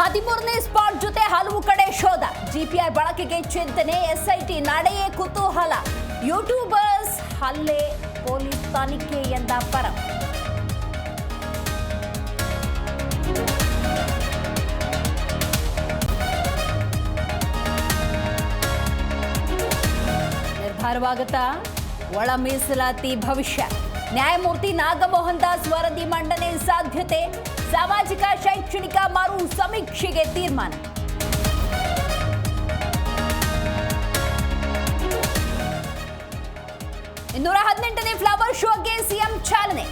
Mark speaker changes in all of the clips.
Speaker 1: ಹದಿಮೂರನೇ ಸ್ಪಾಟ್ ಜೊತೆ ಹಲವು ಕಡೆ ಶೋಧ ಜಿಪಿಐ ಬಳಕೆಗೆ ಚಿಂತನೆ ಎಸ್ಐಟಿ ನಡೆಯೇ ಕುತೂಹಲ ಯೂಟ್ಯೂಬರ್ಸ್ ಹಲ್ಲೆ ಪೊಲೀಸ್ ತನಿಖೆ ಎಂದ ಪರ ನಿರ್ಧಾರವಾಗುತ್ತಾ ಒಳ ಮೀಸಲಾತಿ ಭವಿಷ್ಯ ನ್ಯಾಯಮೂರ್ತಿ ನಾಗಮೋಹನ್ ದಾಸ್ ವರದಿ ಮಂಡನೆ ಸಾಧ್ಯತೆ ಸಾಮಾಜಿಕ ಶೈಕ್ಷಣಿಕ ಮರು ಸಮೀಕ್ಷೆಗೆ ತೀರ್ಮಾನ. ಇನ್ನೂರ ಹದಿನೆಂಟನೇ ಫ್ಲವರ್ ಶೋಗೆ ಸಿಎಂ ಚಾಲನೆ.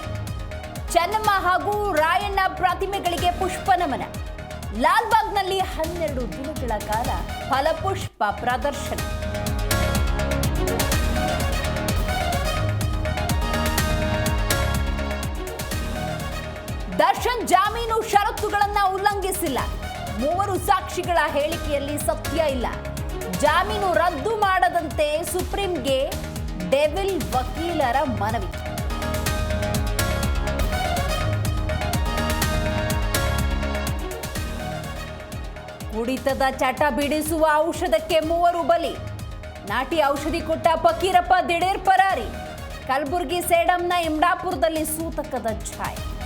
Speaker 1: ಚೆನ್ನಮ್ಮ ಹಾಗೂ ರಾಯಣ್ಣ ಪ್ರತಿಮೆಗಳಿಗೆ ಪುಷ್ಪ ನಮನ ಲಾಲ್ಬಾಗ್ನಲ್ಲಿ ಹನ್ನೆರಡು ದಿನಗಳ ಕಾಲ ಫಲಪುಷ್ಪ ಪ್ರದರ್ಶನ. ದರ್ಶನ್ ಜಾಮೀನು ಷರತ್ತುಗಳನ್ನು ಉಲ್ಲಂಘಿಸಿಲ್ಲ. ಮೂವರು ಸಾಕ್ಷಿಗಳ ಹೇಳಿಕೆಯಲ್ಲಿ ಸತ್ಯ ಇಲ್ಲ. ಜಾಮೀನು ರದ್ದು ಮಾಡದಂತೆ ಸುಪ್ರೀಂಗೆ ಡೆವಿಲ್ ವಕೀಲರ ಮನವಿ. ಕುಡಿತದ ಚಟ ಬಿಡಿಸುವ ಔಷಧಕ್ಕೆ ಮೂವರು ಬಲಿ. ನಾಟಿ ಔಷಧಿ ಕೊಟ್ಟ ಫಕೀರಪ್ಪ ದಿಢೀರ್ ಪರಾರಿ. ಕಲಬುರಗಿ ಸೇಡಂನ ಇಮ್ಡಾಪುರದಲ್ಲಿ ಸೂತಕದ ಛಾಯೆ.